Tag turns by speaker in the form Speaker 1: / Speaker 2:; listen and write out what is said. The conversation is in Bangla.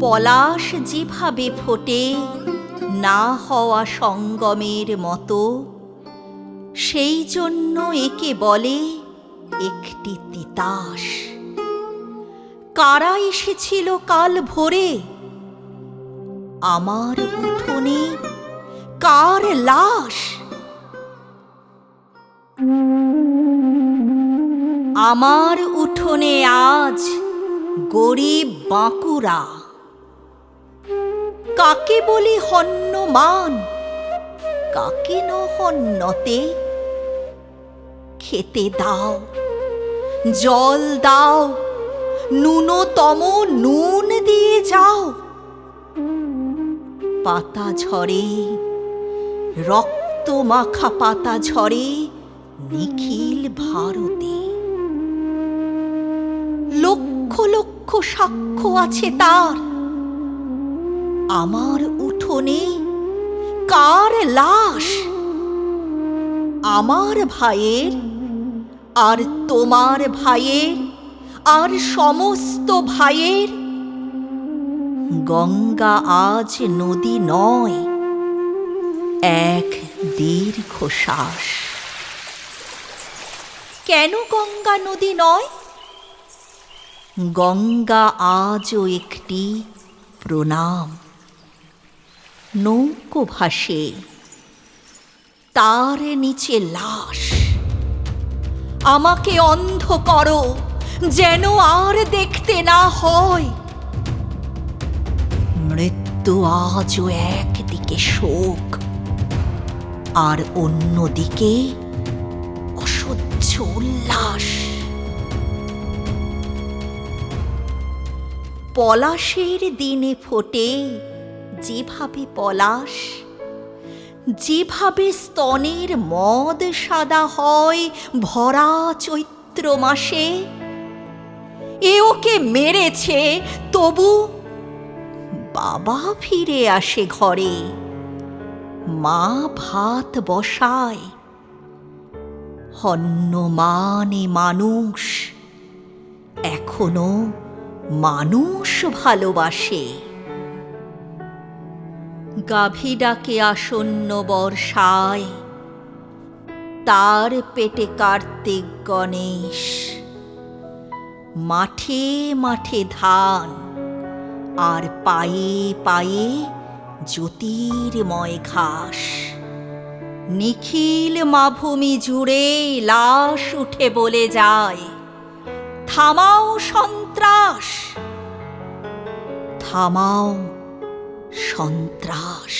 Speaker 1: পলাশ যেভাবে ফোটে, না হওয়া সঙ্গমের মতো, সেই জন্য একে বলে একটি তিতাস। কারা এসেছিল কাল ভোরে? আমার উঠোনে কার লাশ? আমার উঠোনে আজ গরিব বাঁকুড়া। কাকে বলি হন্যমান, কাকে ন হন্যতে? খেতে দাও, জল দাও, ন্যূনতম নুন দিয়ে যাও। পাতা ঝরে, রক্ত মাখা পাতা ঝরে নিখিল ভারতে। লক্ষ সাক্ষ্য আছে তার। আমার উঠোনে কার লাশ? আমার ভাইয়ের আর তোমার ভাইয়ের আর সমস্ত ভাইয়ের? গঙ্গা আজ নদী নয়, এক দীর্ঘ দীর্ঘশ্বাস। কেন গঙ্গা নদী নয়? গঙ্গা আজও একটি প্রণাম। নৌকো ভাসে, তার নিচে লাশ। আমাকে অন্ধ করো, যেন আর দেখতে না হয়। মৃত্যু আজও একদিকে শোক, আর অন্যদিকে অসহ্য উল্লাস। পলাশের দিনে ফোটে যেভাবে পলাশ, যেভাবে স্তনের মদ সাদা হয় ভরা চৈত্র মাসে, এ ওকে মেরেছে তবু বাবা ফিরে আসে ঘরে, মা ভাত বসায়, হন্যমানে মানুষ এখনও মানুষ ভালোবাসে। গাভী ডাকে আসন্ন বর্ষায়, তার পেটে কার্তিক গণেশ। মাঠে মাঠে ধান, আর পায়ে পায়ে জ্যোতির্ময় ঘাস। নিখিল মাভূমি জুড়ে লাশ উঠে বলে যায়, থামাও সন্ত্রাস। থামাও সন্ত্রাস।